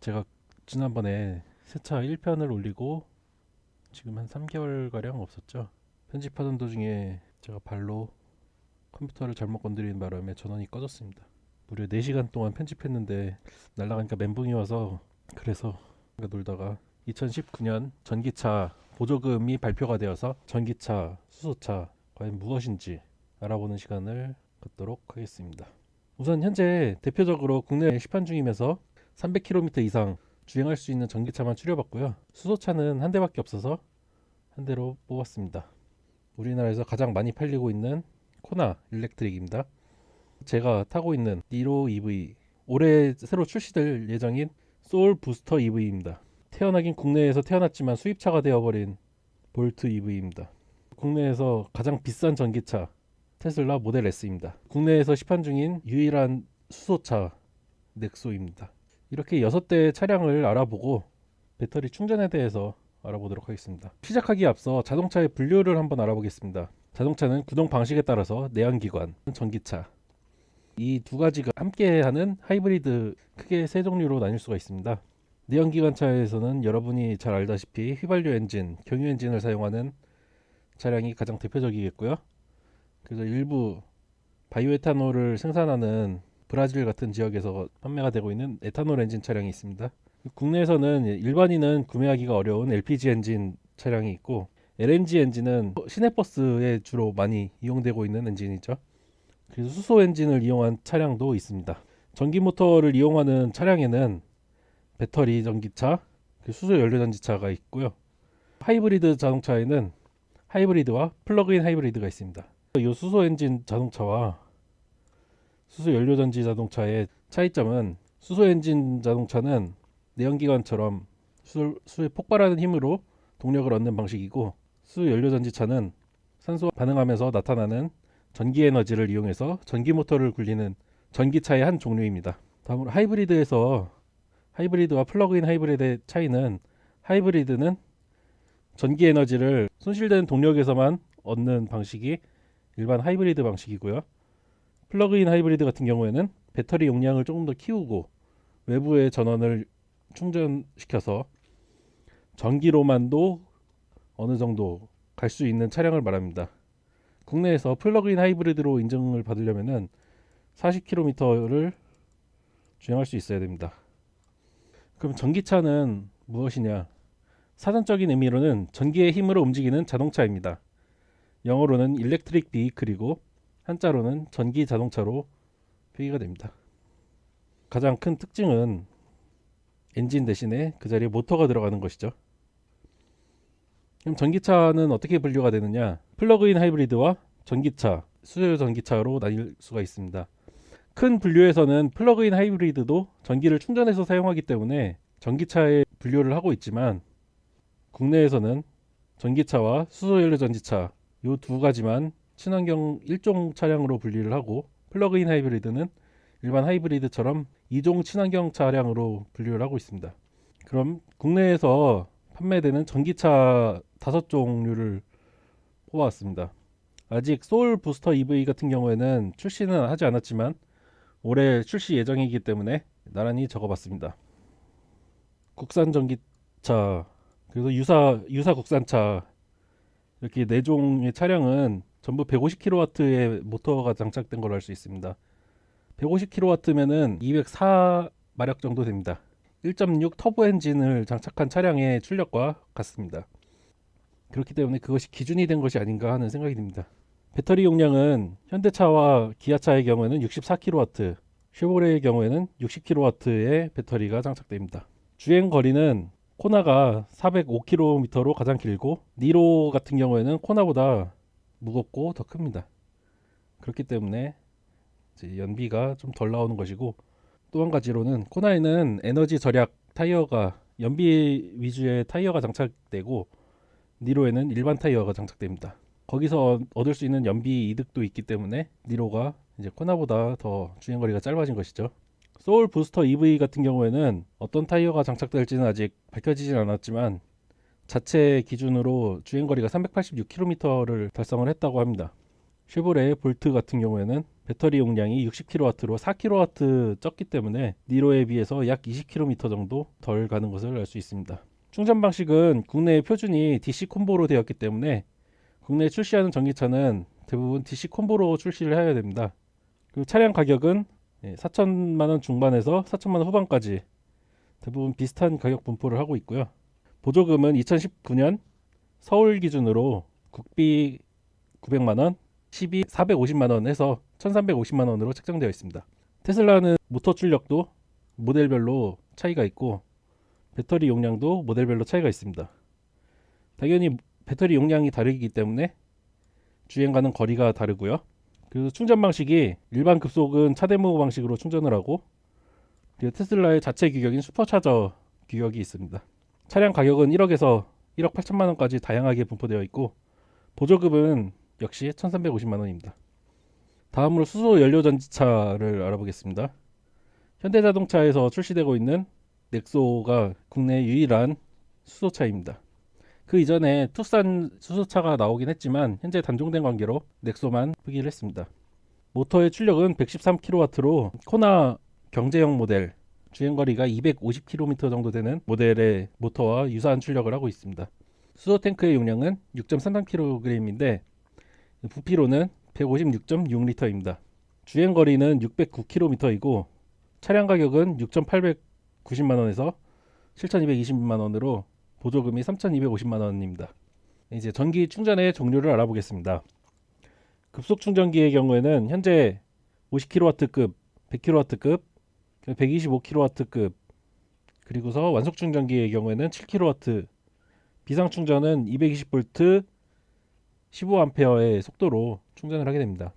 제가 지난번에 세차 1편을 올리고 지금 한 3개월 가량 없었죠. 편집하던 도중에 제가 발로 컴퓨터를 잘못 건드리는 바람에 전원이 꺼졌습니다. 무려 4시간 동안 편집했는데 날라가니까 멘붕이 와서 그래서 놀다가 2019년 전기차 보조금이 발표가 되어서 전기차, 수소차 과연 무엇인지 알아보는 시간을 갖도록 하겠습니다. 우선 현재 대표적으로 국내에 시판 중이면서 300km 이상 주행할 수 있는 전기차만 추려봤고요. 수소차는 한 대밖에 없어서 한 대로 뽑았습니다. 우리나라에서 가장 많이 팔리고 있는 코나 일렉트릭입니다. 제가 타고 있는 니로 EV 올해 새로 출시될 예정인 소울 부스터 EV입니다. 태어나긴 국내에서 태어났지만 수입차가 되어버린 볼트 EV입니다. 국내에서 가장 비싼 전기차 테슬라 모델 S입니다. 국내에서 시판 중인 유일한 수소차 넥소입니다. 이렇게 6대의 차량을 알아보고 배터리 충전에 대해서 알아보도록 하겠습니다. 시작하기에 앞서 자동차의 분류를 한번 알아보겠습니다. 자동차는 구동 방식에 따라서 내연기관, 전기차 이 두 가지가 함께하는 하이브리드 크게 세 종류로 나뉠 수가 있습니다. 내연기관차에서는 여러분이 잘 알다시피 휘발유 엔진, 경유 엔진을 사용하는 차량이 가장 대표적이겠고요. 그래서 일부 바이오에탄올을 생산하는 브라질 같은 지역에서 판매가 되고 있는 에탄올 엔진 차량이 있습니다. 국내에서는 일반인은 구매하기가 어려운 LPG 엔진 차량이 있고 LNG 엔진은 시내버스에 주로 많이 이용되고 있는 엔진이죠. 그래서 수소 엔진을 이용한 차량도 있습니다. 전기 모터를 이용하는 차량에는 배터리 전기차, 그 수소 연료 전지차가 있고요. 하이브리드 자동차에는 하이브리드와 플러그인 하이브리드가 있습니다. 이 수소 엔진 자동차와 수소 연료 전지 자동차의 차이점은 수소 엔진 자동차는 내연기관처럼 수, 수에 폭발하는 힘으로 동력을 얻는 방식이고 수 연료 전지차는 산소와 반응하면서 나타나는 전기 에너지를 이용해서 전기 모터를 굴리는 전기차의 한 종류입니다. 다음으로 하이브리드에서 하이브리드와 플러그인 하이브리드의 차이는 하이브리드는 전기 에너지를 손실되는 동력에서만 얻는 방식이 일반 하이브리드 방식이고요. 플러그인 하이브리드 같은 경우에는 배터리 용량을 조금 더 키우고 외부의 전원을 충전시켜서 전기로만도 어느 정도 갈 수 있는 차량을 말합니다. 국내에서 플러그인 하이브리드로 인증을 받으려면은 40km를 주행할 수 있어야 됩니다. 그럼 전기차는 무엇이냐? 사전적인 의미로는 전기의 힘으로 움직이는 자동차입니다. 영어로는 일렉트릭 비이클이고 한자로는 전기 자동차로 표기가 됩니다. 가장 큰 특징은 엔진 대신에 그 자리에 모터가 들어가는 것이죠. 그럼 전기차는 어떻게 분류가 되느냐? 플러그인 하이브리드와 전기차, 수요 전기차로 나뉠 수가 있습니다. 큰 분류에서는 플러그인 하이브리드도 전기를 충전해서 사용하기 때문에 전기차에 분류를 하고 있지만 국내에서는 전기차와 수소연료 전지차 이 두 가지만 친환경 일종 차량으로 분리를 하고 플러그인 하이브리드는 일반 하이브리드처럼 이종 친환경 차량으로 분류를 하고 있습니다. 그럼 국내에서 판매되는 전기차 다섯 종류를 뽑아왔습니다. 아직 소울 부스터 EV 같은 경우에는 출시는 하지 않았지만 올해 출시 예정이기 때문에 나란히 적어봤습니다. 국산 전기차 그래서 유사 유사 국산차 이렇게 네 종의 차량은 전부 150kW의 모터가 장착된 걸로 알 수 있습니다. 150kW면은 204 마력 정도 됩니다. 1.6 터보 엔진을 장착한 차량의 출력과 같습니다. 그렇기 때문에 그것이 기준이 된 것이 아닌가 하는 생각이 듭니다. 배터리 용량은 현대차와 기아차의 경우에는 64kW, 쉐보레의 경우에는 60kW의 배터리가 장착됩니다. 주행 거리는 코나가 405km로 가장 길고 니로 같은 경우에는 코나보다 무겁고 더 큽니다. 그렇기 때문에 연비가 좀 덜 나오는 것이고 또 한 가지로는 코나에는 에너지 절약 타이어가 연비 위주의 타이어가 장착되고 니로에는 일반 타이어가 장착됩니다. 거기서 얻을 수 있는 연비 이득도 있기 때문에 니로가 이제 코나보다 더 주행 거리가 짧아진 것이죠. 소울 부스터 EV 같은 경우에는 어떤 타이어가 장착될지는 아직 밝혀지진 않았지만 자체 기준으로 주행 거리가 386km를 달성을 했다고 합니다. 쉐보레 볼트 같은 경우에는 배터리 용량이 60kW로 4kW 적기 때문에 니로에 비해서 약 20km 정도 덜 가는 것을 알 수 있습니다. 충전 방식은 국내 표준이 DC 콤보로 되었기 때문에 국내에 출시하는 전기차는 대부분 DC 콤보로 출시를 해야 됩니다. 그리고 차량 가격은 4천만 원 중반에서 4천만 원 후반까지 대부분 비슷한 가격 분포를 하고 있고요. 보조금은 2019년 서울 기준으로 국비 900만 원, 시비 450만 원 해서 1,350만 원으로 책정되어 있습니다. 테슬라는 모터 출력도 모델별로 차이가 있고 배터리 용량도 모델별로 차이가 있습니다. 당연히 배터리 용량이 다르기 때문에 주행 가는 거리가 다르고요. 그리고 충전 방식이 일반 급속은 차대모 방식으로 충전을 하고 그리고 테슬라의 자체 규격인 슈퍼차저 규격이 있습니다. 차량 가격은 1억에서 1억 8천만 원까지 다양하게 분포되어 있고 보조금은 역시 1,350만 원입니다. 다음으로 수소 연료 전지차를 알아보겠습니다. 현대자동차에서 출시되고 있는 넥소가 국내 유일한 수소차입니다. 그 이전에 투싼 수소차가 나오긴 했지만 현재 단종된 관계로 넥소만 포기를 했습니다. 모터의 출력은 113kW로 코나 경제형 모델 주행거리가 250km 정도 되는 모델의 모터와 유사한 출력을 하고 있습니다. 수소 탱크의 용량은 6.33kg인데 부피로는 156.6리터입니다. 주행 거리는 609km이고 차량 가격은 6,890만 원에서 7,220만 원으로 보조금이 3,250만 원입니다. 이제 전기 충전의 종류를 알아보겠습니다. 급속 충전기의 경우에는 현재 50kW급, 100kW급, 125kW급 그리고서 완속 충전기의 경우에는 7kW, 비상 충전은 220V 15A의 속도로 충전을 하게 됩니다.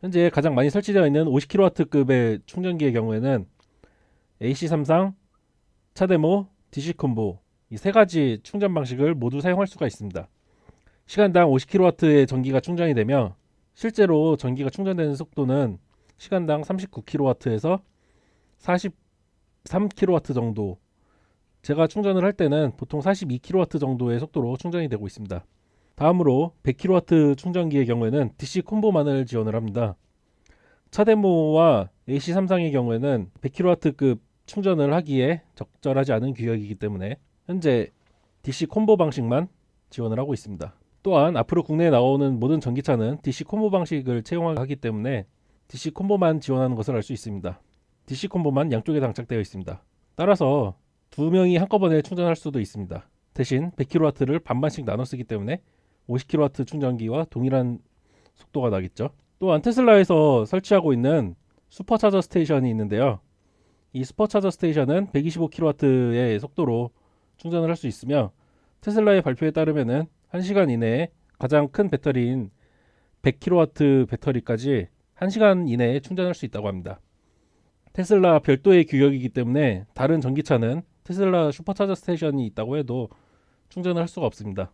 현재 가장 많이 설치되어 있는 50kW급의 충전기의 경우에는 AC3상, 차데모, DC 콤보 이 세 가지 충전 방식을 모두 사용할 수가 있습니다. 시간당 50kW의 전기가 충전이 되며 실제로 전기가 충전되는 속도는 시간당 39kW에서 43kW 정도 제가 충전을 할 때는 보통 42kW 정도의 속도로 충전이 되고 있습니다. 다음으로 100kW 충전기의 경우에는 DC 콤보만을 지원을 합니다. 차데모와 AC3상의 경우에는 100kW급 충전을 하기에 적절하지 않은 규격이기 때문에 현재 DC 콤보 방식만 지원을 하고 있습니다. 또한 앞으로 국내에 나오는 모든 전기차는 DC 콤보 방식을 채용하기 때문에 DC 콤보만 지원하는 것을 알 수 있습니다. DC 콤보만 양쪽에 장착되어 있습니다. 따라서 두 명이 한꺼번에 충전할 수도 있습니다. 대신 100kW를 반반씩 나눠 쓰기 때문에 50kW 충전기와 동일한 속도가 나겠죠. 또한 테슬라에서 설치하고 있는 슈퍼차저 스테이션이 있는데요. 이 슈퍼차저 스테이션은 125kW의 속도로 충전을 할 수 있으며 테슬라의 발표에 따르면은 1시간 이내에 가장 큰 배터리인 100kW 배터리까지 1시간 이내에 충전할 수 있다고 합니다. 테슬라 별도의 규격이기 때문에 다른 전기차는 테슬라 슈퍼차저 스테이션이 있다고 해도 충전을 할 수가 없습니다.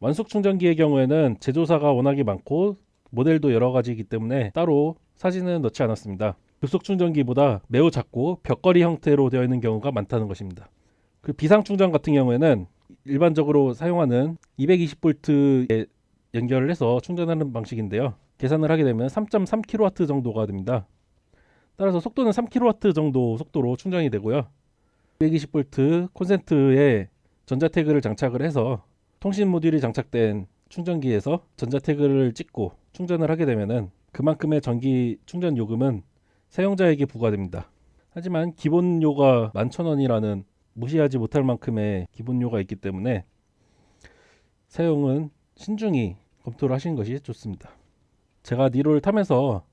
완속 충전기의 경우에는 제조사가 워낙에 많고 모델도 여러 가지이기 때문에 따로 사진은 넣지 않았습니다. 급속 충전기보다 매우 작고 벽걸이 형태로 되어 있는 경우가 많다는 것입니다. 그 비상 충전 같은 경우에는 일반적으로 사용하는 220V에 연결을 해서 충전하는 방식인데요. 계산을 하게 되면 3.3kW 정도가 됩니다. 따라서 속도는 3kW 정도 속도로 충전이 되고요. 220V 콘센트에 전자태그를 장착을 해서 통신 모듈이 장착된 충전기에서 전자태그를 찍고 충전을 하게 되면은 그만큼의 전기 충전 요금은 사용자에게 부과됩니다. 하지만 기본료가 11,000원이라는 무시하지 못할 만큼의 기본료가 있기 때문에 사용은 신중히 검토를 하시는 것이 좋습니다. 제가 니로를 타면서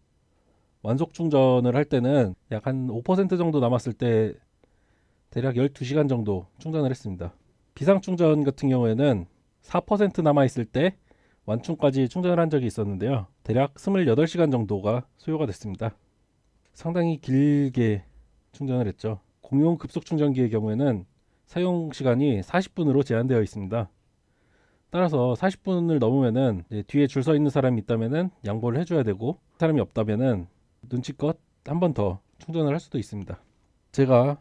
완속 충전을 할 때는 약 한 5% 정도 남았을 때 대략 12시간 정도 충전을 했습니다. 비상 충전 같은 경우에는 4% 남아 있을 때 완충까지 충전을 한 적이 있었는데요. 대략 28시간 정도가 소요가 됐습니다. 상당히 길게 충전을 했죠. 공용 급속 충전기의 경우에는 사용 시간이 40분으로 제한되어 있습니다. 따라서 40분을 넘으면은 뒤에 줄 서 있는 사람이 있다면은 양보를 해줘야 되고 사람이 없다면은 눈치껏 한 번 더 충전을 할 수도 있습니다. 제가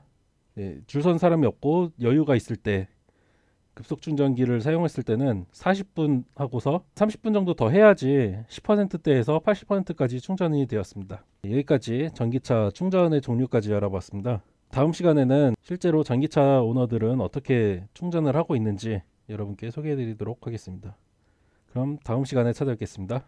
줄선 사람이 없고 여유가 있을 때 급속 충전기를 사용했을 때는 40분 하고서 30분 정도 더 해야지 10%대에서 80%까지 충전이 되었습니다. 여기까지 전기차 충전의 종류까지 알아봤습니다. 다음 시간에는 실제로 전기차 오너들은 어떻게 충전을 하고 있는지 여러분께 소개해 드리도록 하겠습니다. 그럼 다음 시간에 찾아뵙겠습니다.